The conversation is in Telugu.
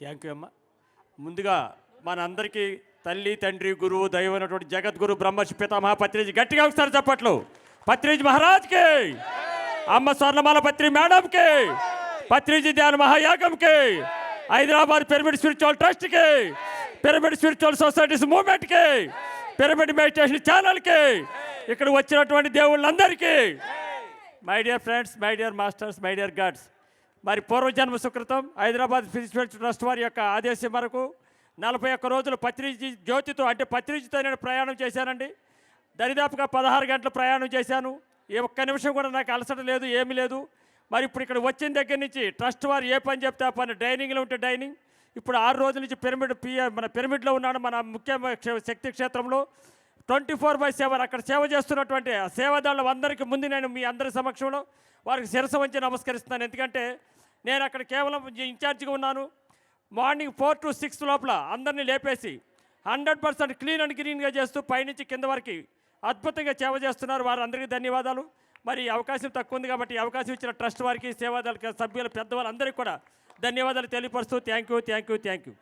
థ్యాంక్ యూ అమ్మ. ముందుగా మనందరికీ తల్లి తండ్రి గురువు దైవం అయినటువంటి జగద్గురు బ్రహ్మర్షి పితామహ పత్రిజీ గట్టిగా ఒకసారి చెప్పట్లు. పత్రిజీ మహారాజ్కి. అమ్మ స్వర్ణమాల పత్రి మేడంకి. పత్రిజీ ధ్యాన మహాయాగంకి. హైదరాబాద్ పిరమిడ్ స్పిరిచువల్ ట్రస్ట్కి. పిరమిడ్ స్పిరిచువల్ సొసైటీస్ మూవ్మెంట్కి. పిరమిడ్ మెడిటేషన్ ఛానల్కి. ఇక్కడ వచ్చినటువంటి దేవుళ్ళందరికీ. My dear friends my dear masters my dear gods. మరి పూర్వజన్మ సుకృతం హైదరాబాద్ ఫిజికల్ ట్రస్ట్ వారి యొక్క ఆదేశం మేరకు నలభై ఒక్క రోజులు పత్రిజీ జ్యోతితో అంటే పత్రిజీతో నేను ప్రయాణం చేశానండి. దరిదాపుగా పదహారు గంటలు ప్రయాణం చేశాను. ఏ ఒక్క నిమిషం కూడా నాకు అలసట లేదు ఏమీ లేదు. మరి ఇప్పుడు ఇక్కడ వచ్చిన దగ్గర నుంచి ట్రస్ట్ వారు ఏ పని చెప్తే ఆ పని డైనింగ్లో ఉంటే డైనింగ్. ఇప్పుడు ఆరు రోజుల నుంచి పిరమిడ్ పి మన పిరమిడ్లో ఉన్నాడు మన ముఖ్య శక్తి క్షేత్రంలో. ట్వంటీ ఫోర్ బై సెవెన్ అక్కడ సేవ చేస్తున్నటువంటి ఆ సేవాదారులు అందరికీ ముందు నేను మీ అందరి సమక్షంలో వారికి శిరస వంచి నమస్కరిస్తున్నాను. ఎందుకంటే నేను అక్కడ కేవలం ఇన్ఛార్జిగా ఉన్నాను. మార్నింగ్ ఫోర్ టు సిక్స్ లోపల అందరినీ లేపేసి హండ్రెడ్ పర్సెంట్ క్లీన్ అండ్ గ్రీన్గా చేస్తూ పైనుంచి కింద వరకు అద్భుతంగా సేవ చేస్తున్నారు. వారు అందరికీ ధన్యవాదాలు. మరి అవకాశం తక్కువ ఉంది కాబట్టి అవకాశం ఇచ్చిన ట్రస్ట్ వారికి సేవాదాల సభ్యులు పెద్దవాళ్ళందరికీ కూడా ధన్యవాదాలు తెలియపరుస్తూ thank you thank you thank you.